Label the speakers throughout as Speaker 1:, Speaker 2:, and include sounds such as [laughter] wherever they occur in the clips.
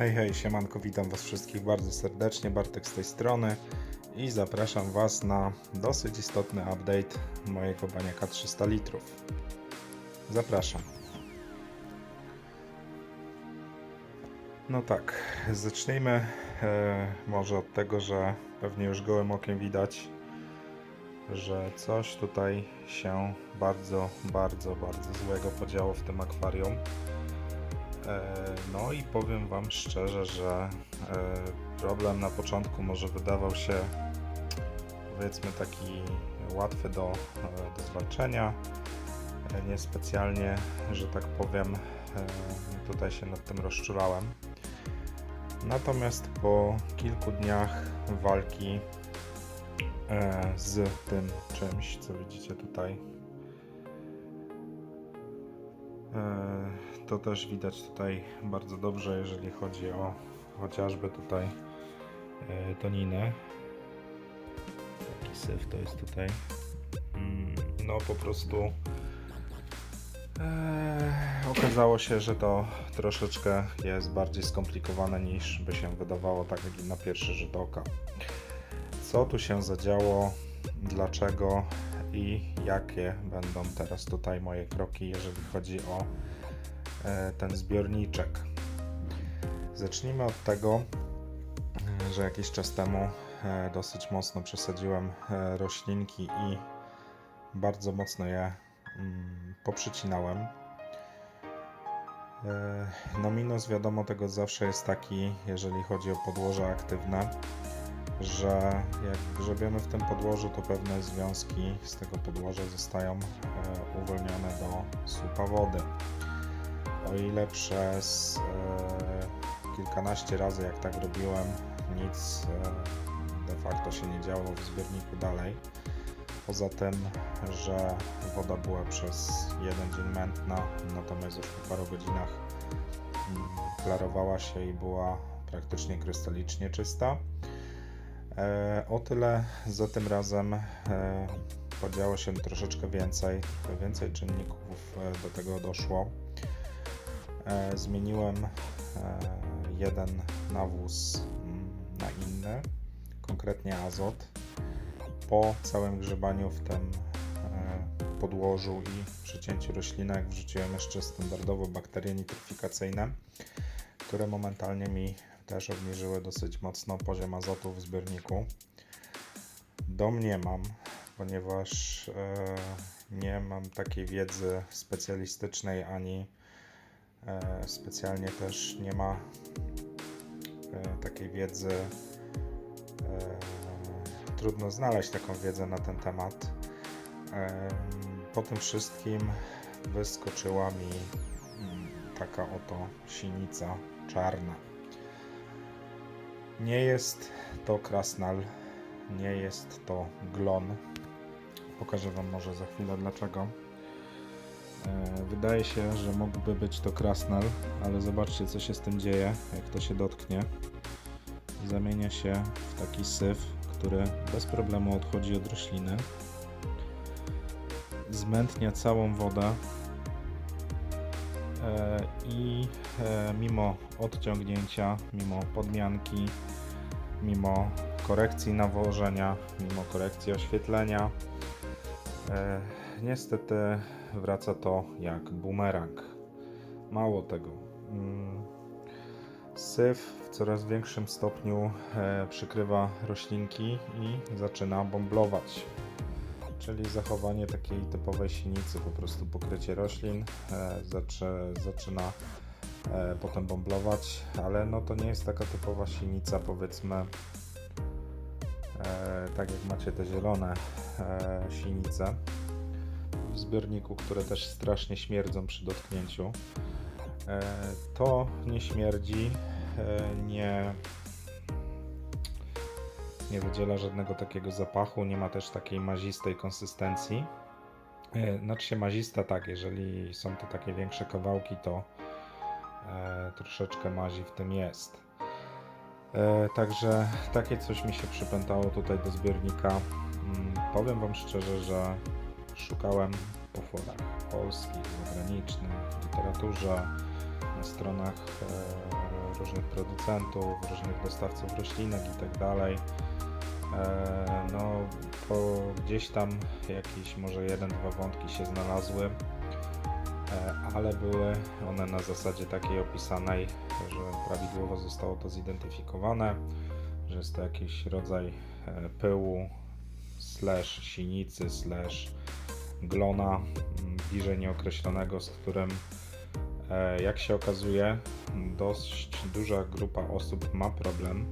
Speaker 1: Hej, hej, siemanko, witam Was wszystkich bardzo serdecznie, Bartek z tej strony i zapraszam Was na dosyć istotny update mojego baniaka 300 litrów. Zapraszam. No tak, zacznijmy e, może od tego, że pewnie już gołym okiem widać, że coś tutaj się bardzo, bardzo, bardzo złego podziało w tym akwarium. E, No i powiem Wam szczerze, że e, problem na początku może wydawał się powiedzmy taki łatwy do, e, do zwalczenia. Niespecjalnie, że tak powiem, tutaj się nad tym rozczulałem. Natomiast po kilku dniach walki z tym czymś, co widzicie tutaj, To też widać tutaj bardzo dobrze, jeżeli chodzi o chociażby tutaj e, toninę. Taki syf to jest tutaj. Mm, No po prostu e, okazało się, że to troszeczkę jest bardziej skomplikowane niż by się wydawało tak na pierwszy rzut oka. Co tu się zadziało, dlaczego i jakie będą teraz tutaj moje kroki, jeżeli chodzi o ten zbiorniczek. Zacznijmy od tego, e, że jakiś czas temu e, dosyć mocno przesadziłem e, roślinki i bardzo mocno je mm, poprzycinałem. E, No minus wiadomo tego zawsze jest taki, jeżeli chodzi o podłoże aktywne, że jak grzebiemy w tym podłożu, to pewne związki z tego podłoża zostają e, uwolnione do słupa wody. O ile przez e, kilkanaście razy, jak tak robiłem, nic e, de facto się nie działo w zbiorniku dalej. Poza tym, że woda była przez jeden dzień mętna, natomiast już po paru godzinach mm, klarowała się i była praktycznie krystalicznie czysta. E, O tyle za tym razem e, podziało się troszeczkę więcej, więcej czynników e, do tego doszło. E, Zmieniłem e, jeden nawóz mm, na inny, konkretnie azot. Po całym grzebaniu w tym e, podłożu i przycięciu roślinek wrzuciłem jeszcze standardowo bakterie nitryfikacyjne, które momentalnie mi też obniżyły dosyć mocno poziom azotu w zbiorniku. Domniemam, ponieważ nie mam takiej wiedzy specjalistycznej ani specjalnie też nie ma e, takiej wiedzy. E, trudno znaleźć taką wiedzę na ten temat. E, po tym wszystkim wyskoczyła mi mm, taka oto sinica czarna. Nie jest to krasnal, nie jest to glon. Pokażę Wam może za chwilę dlaczego. E, Wydaje się, że mógłby być to krasnal, ale zobaczcie co się z tym dzieje, jak to się dotknie. Zamienia się w taki syf, który bez problemu odchodzi od rośliny. Zmętnia całą wodę E, i e, mimo odciągnięcia, mimo podmianki, mimo korekcji nawożenia, mimo korekcji oświetlenia, niestety wraca to jak bumerang. Mało tego. mm, Syf w coraz większym stopniu e, przykrywa roślinki i zaczyna bomblować czyli zachowanie takiej typowej sinicy, po prostu pokrycie roślin e, zaczy, zaczyna e, potem bomblować, ale no to nie jest taka typowa sinica, powiedzmy, tak jak macie te zielone sinice zbiorniku, które też strasznie śmierdzą przy dotknięciu. E, to nie śmierdzi, e, nie nie wydziela żadnego takiego zapachu, nie ma też takiej mazistej konsystencji. E, Znaczy się mazista tak, jeżeli są to takie większe kawałki, to troszeczkę mazi w tym jest. Także takie coś mi się przypętało tutaj do zbiornika. Mm, powiem Wam szczerze, że szukałem po forach polskich, zagranicznych, w literaturze, na stronach e, różnych producentów, różnych dostawców roślinek i tak. E, No, po gdzieś tam jakieś może jeden, dwa wątki się znalazły, e, ale były one na zasadzie takiej opisanej, że prawidłowo zostało to zidentyfikowane, że jest to jakiś rodzaj pyłu, slash sinicy, slash glona, m, bliżej nieokreślonego, z którym e, jak się okazuje dość duża grupa osób ma problem,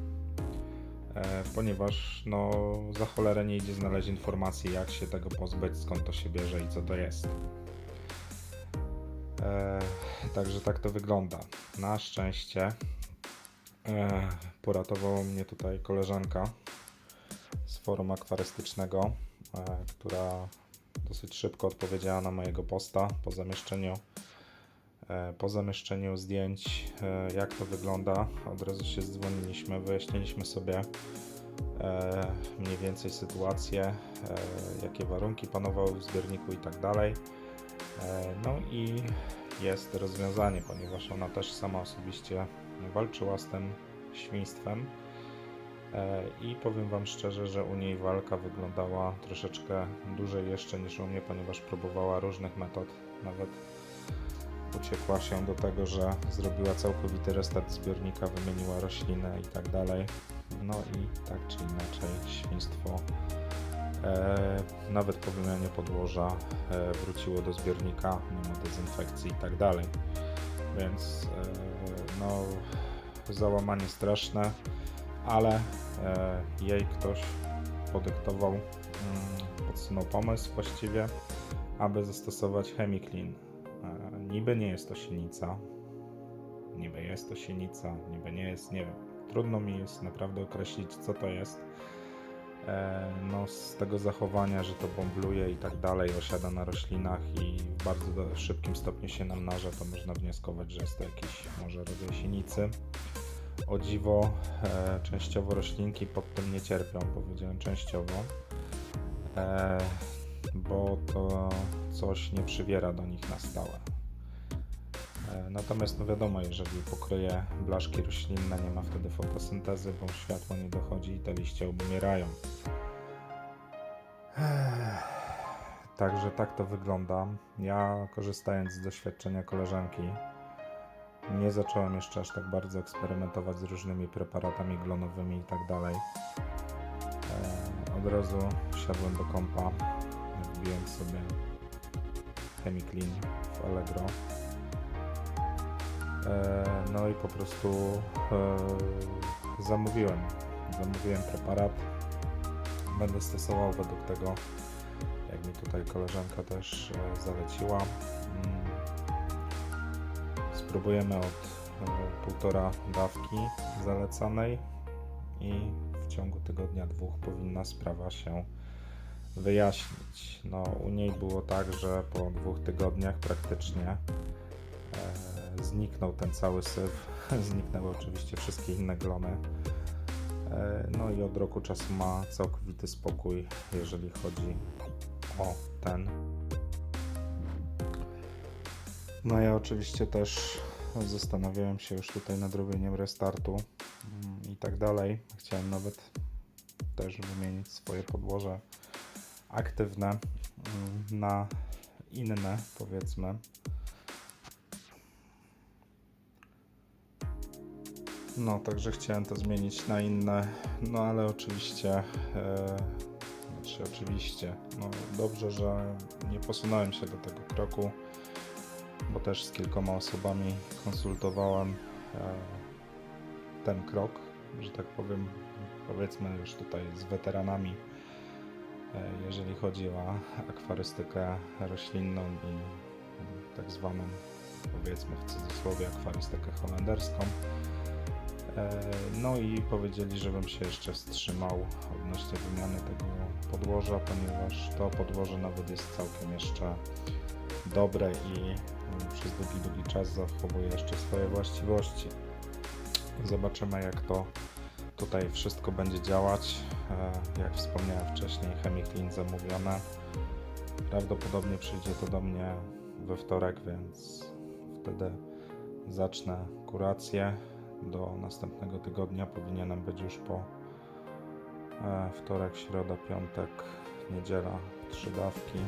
Speaker 1: e, ponieważ no za cholerę nie idzie znaleźć informacji jak się tego pozbyć, skąd to się bierze i co to jest. E, Także tak to wygląda. Na szczęście poratowała mnie tutaj koleżanka z forum akwarystycznego, która dosyć szybko odpowiedziała na mojego posta po zamieszczeniu, e, po zamieszczeniu zdjęć, e, jak to wygląda. Od razu się dzwoniliśmy, wyjaśniliśmy sobie e, mniej więcej sytuację, jakie warunki panowały w zbiorniku i tak dalej. No i jest rozwiązanie, ponieważ ona też sama osobiście walczyła z tym świństwem. E, I powiem Wam szczerze, że u niej walka wyglądała troszeczkę dłużej jeszcze niż u mnie, ponieważ próbowała różnych metod. Nawet uciekła się do tego, że zrobiła całkowity restart zbiornika, wymieniła roślinę i tak dalej. No i tak czy inaczej świństwo e, nawet po wymianie podłoża e, wróciło do zbiornika mimo dezynfekcji i tak dalej. Więc e, no załamanie straszne, ale e, jej ktoś podyktował, mm, podsunął pomysł właściwie, aby zastosować Chemiclean. E, niby nie jest to silnica, niby jest to silnica, niby nie jest, nie wiem. Trudno mi jest naprawdę określić, co to jest. E, no, z tego zachowania, że to bąbluje i tak dalej, osiada na roślinach i w bardzo szybkim stopniu się namnaża, to można wnioskować, że jest to jakiś może rodzaj sinicy. O dziwo, e, częściowo roślinki pod tym nie cierpią, powiedziałem częściowo, e, bo to coś nie przywiera do nich na stałe. E, Natomiast no wiadomo, jeżeli pokryje blaszki roślinne, nie ma wtedy fotosyntezy, bo światło nie dochodzi i te liście obumierają. Ech, Także tak to wygląda. Ja korzystając z doświadczenia koleżanki, nie zacząłem jeszcze aż tak bardzo eksperymentować z różnymi preparatami glonowymi i tak dalej. Od razu wsiadłem do kompa, wbiłem sobie Chemiclean w Allegro. E, No i po prostu e, zamówiłem. Zamówiłem preparat. Będę stosował według tego, jak mi tutaj koleżanka też e, zaleciła. Spróbujemy od e, półtora dawki zalecanej i w ciągu tygodnia, dwóch powinna sprawa się wyjaśnić. No, u niej było tak, że po dwóch tygodniach praktycznie e, zniknął ten cały syf, [laughs] zniknęły oczywiście wszystkie inne glony. E, no i od roku czasu ma całkowity spokój, jeżeli chodzi o ten. No ja oczywiście też zastanawiałem się już tutaj nad robieniem restartu mm, i tak dalej. Chciałem nawet też wymienić swoje podłoże aktywne mm, na inne, powiedzmy. No, także chciałem to zmienić na inne, no ale oczywiście, e, znaczy oczywiście, no dobrze, że nie posunąłem się do tego kroku, bo też z kilkoma osobami konsultowałem e, ten krok, że tak powiem, powiedzmy już tutaj z weteranami, e, jeżeli chodzi o akwarystykę roślinną i e, tak zwaną, powiedzmy w cudzysłowie, akwarystykę holenderską. E, No i powiedzieli, żebym się jeszcze wstrzymał odnośnie wymiany tego podłoża, ponieważ to podłoże nawet jest całkiem jeszcze dobre i mm, przez długi, długi czas zachowuje jeszcze swoje właściwości. Zobaczymy jak to tutaj wszystko będzie działać. E, Jak wspomniałem wcześniej, Chemiclean zamówione. Prawdopodobnie przyjdzie to do mnie we wtorek, więc wtedy zacznę kurację. Do następnego tygodnia powinienem być już po e, wtorek, środa, piątek, niedziela trzy dawki.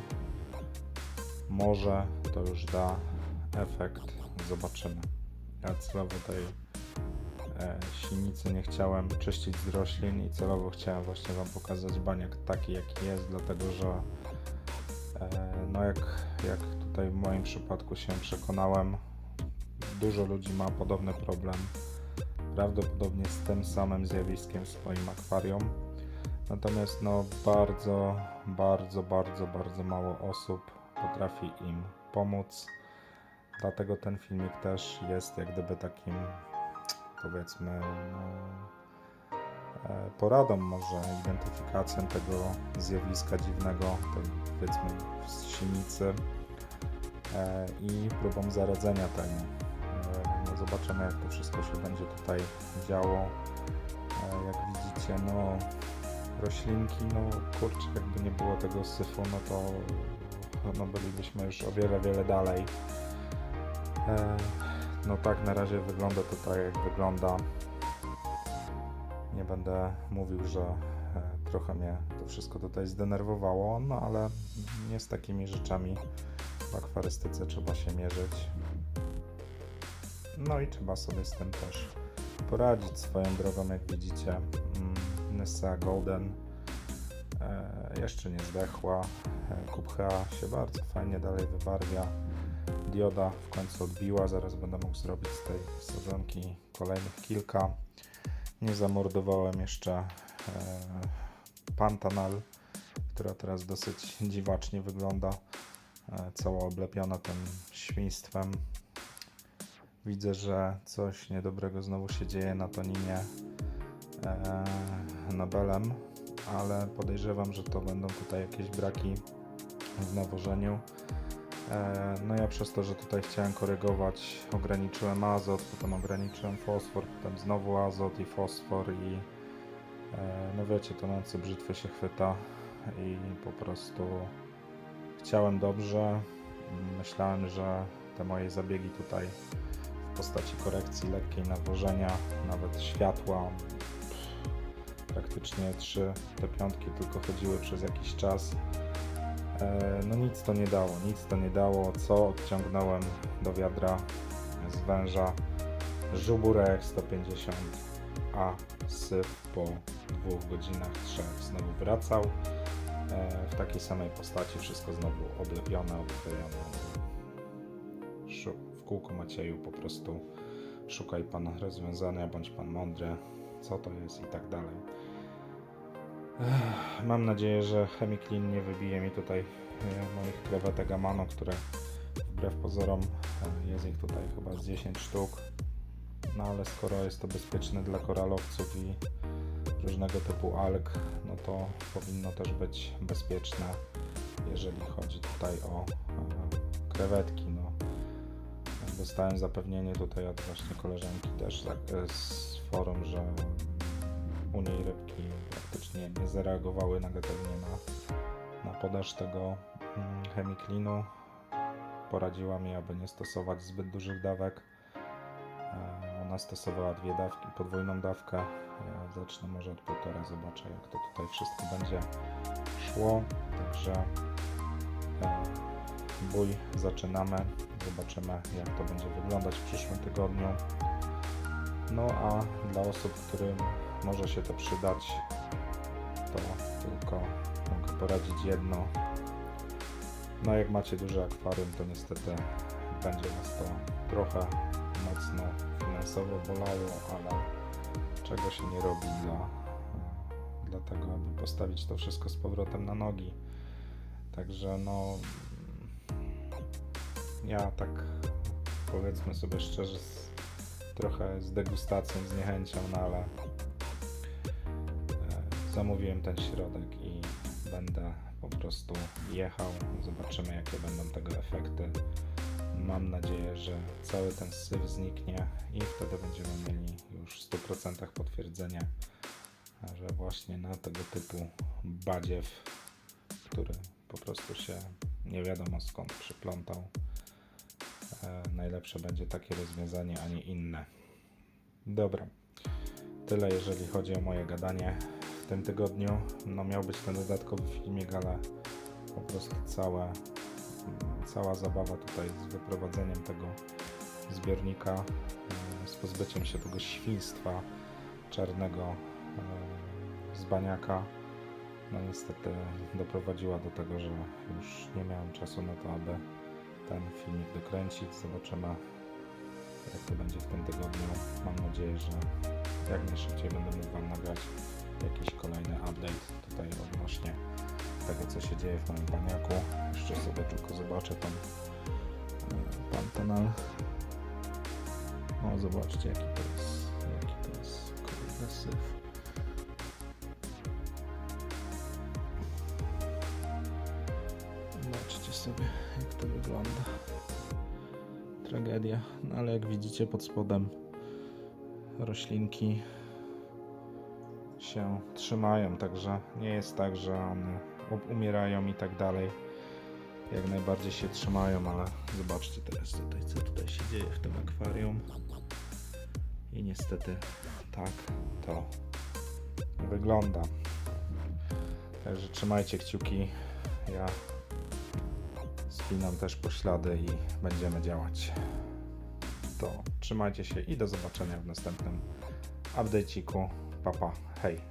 Speaker 1: Może to już da efekt, zobaczymy. Ja celowo tej e, sinicy nie chciałem czyścić z roślin i celowo chciałem właśnie Wam pokazać baniak taki jaki jest, dlatego że e, no jak, jak tutaj w moim przypadku się przekonałem, dużo ludzi ma podobny problem, prawdopodobnie z tym samym zjawiskiem w swoim akwarium. Natomiast no bardzo, bardzo, bardzo, bardzo mało osób potrafi im pomóc. Dlatego ten filmik też jest jak gdyby takim powiedzmy no, e, poradą może, identyfikacją tego zjawiska dziwnego, tej powiedzmy sinicy e, i próbą zaradzenia temu. E, No zobaczymy jak to wszystko się będzie tutaj działo. Jak widzicie, no roślinki, no kurczę, jakby nie było tego syfu, no to no bylibyśmy już o wiele, wiele dalej. E, No tak na razie wygląda to tak jak wygląda. Nie będę mówił, że e, trochę mnie to wszystko tutaj zdenerwowało, no ale nie z takimi rzeczami w akwarystyce trzeba się mierzyć. No i trzeba sobie z tym też poradzić swoją drogą, jak widzicie. Mm, Nyssa Golden e, jeszcze nie zdechła. Kubcha się bardzo fajnie dalej wybarwia. Dioda w końcu odbiła, zaraz będę mógł zrobić z tej sadzonki kolejnych kilka. Nie zamordowałem jeszcze e, Pantanal, która teraz dosyć dziwacznie wygląda, e, cała oblepiona tym świństwem. Widzę, że coś niedobrego znowu się dzieje na toninie e, Nobelem, ale podejrzewam, że to będą tutaj jakieś braki w nawożeniu. E, No ja przez to, że tutaj chciałem korygować, ograniczyłem azot, potem ograniczyłem fosfor, potem znowu azot i fosfor i e, no wiecie, to nocy brzytwy się chwyta i po prostu chciałem dobrze. Myślałem, że te moje zabiegi tutaj w postaci korekcji lekkiej nawożenia, nawet światła, praktycznie trzy te piątki tylko chodziły przez jakiś czas. E, No nic to nie dało, nic to nie dało. Co odciągnąłem do wiadra z węża żuburek 150, a syf po dwóch godzinach, trzech znowu wracał. E, W takiej samej postaci wszystko znowu oblepione, oklejone. Szu- W kółku Macieju po prostu szukaj pan rozwiązania, bądź pan mądry, co to jest i tak dalej. Mam nadzieję, że Chemiklin nie wybije mi tutaj e, moich krewetek Amano, które wbrew pozorom e, jest ich tutaj chyba z 10 sztuk. No ale skoro jest to bezpieczne dla koralowców i różnego typu alg, no to powinno też być bezpieczne, jeżeli chodzi tutaj o e, krewetki. No. Dostałem zapewnienie tutaj od właśnie koleżanki też z forum, że u niej rybki praktycznie nie zareagowały negatywnie na, na podaż tego mm, chemiklinu. Poradziła mi, aby nie stosować zbyt dużych dawek. E, Ona stosowała dwie dawki, podwójną dawkę. Ja zacznę może od półtora, zobaczę jak to tutaj wszystko będzie szło. Także e, bój zaczynamy. Zobaczymy jak to będzie wyglądać w przyszłym tygodniu. No a dla osób, którym może się to przydać, to tylko mogę poradzić jedno. No jak macie duże akwarium, to niestety będzie Was to trochę mocno finansowo bolało, ale czego się nie robi dla, dla tego, aby postawić to wszystko z powrotem na nogi. Także no ja tak powiedzmy sobie szczerze z, trochę z degustacją, z niechęcią, no ale zamówiłem ten środek i będę po prostu jechał. Zobaczymy, jakie będą tego efekty. Mam nadzieję, że cały ten syf zniknie i wtedy będziemy mieli już w 100% potwierdzenie, że właśnie na tego typu badziew, który po prostu się nie wiadomo skąd przyplątał, e, najlepsze będzie takie rozwiązanie, a nie inne. Dobra. Tyle jeżeli chodzi o moje gadanie tym tygodniu. No miał być ten dodatkowy filmik, ale po prostu całe, mm, cała zabawa tutaj z wyprowadzeniem tego zbiornika, mm, z pozbyciem się tego świństwa czarnego e, z baniaka, no niestety doprowadziła do tego, że już nie miałem czasu na to, aby ten filmik dokręcić. Zobaczymy jak to będzie w tym tygodniu. Mam nadzieję, że jak najszybciej będę mógł Wam nagrać jakiś kolejny update tutaj odnośnie tego, co się dzieje w moim baniaku. Jeszcze sobie tylko zobaczę tam e, pan tunel. O, zobaczcie jaki to jest, jaki to jest syf. Zobaczcie sobie jak to wygląda. Tragedia, no ale jak widzicie pod spodem roślinki się trzymają, także nie jest tak, że one umierają i tak dalej. Jak najbardziej się trzymają, ale zobaczcie teraz tutaj, co tutaj się dzieje w tym akwarium. I niestety tak to wygląda. Także trzymajcie kciuki. Ja spinam też poślady i będziemy działać. To trzymajcie się i do zobaczenia w następnym updateiku. Papa, hej!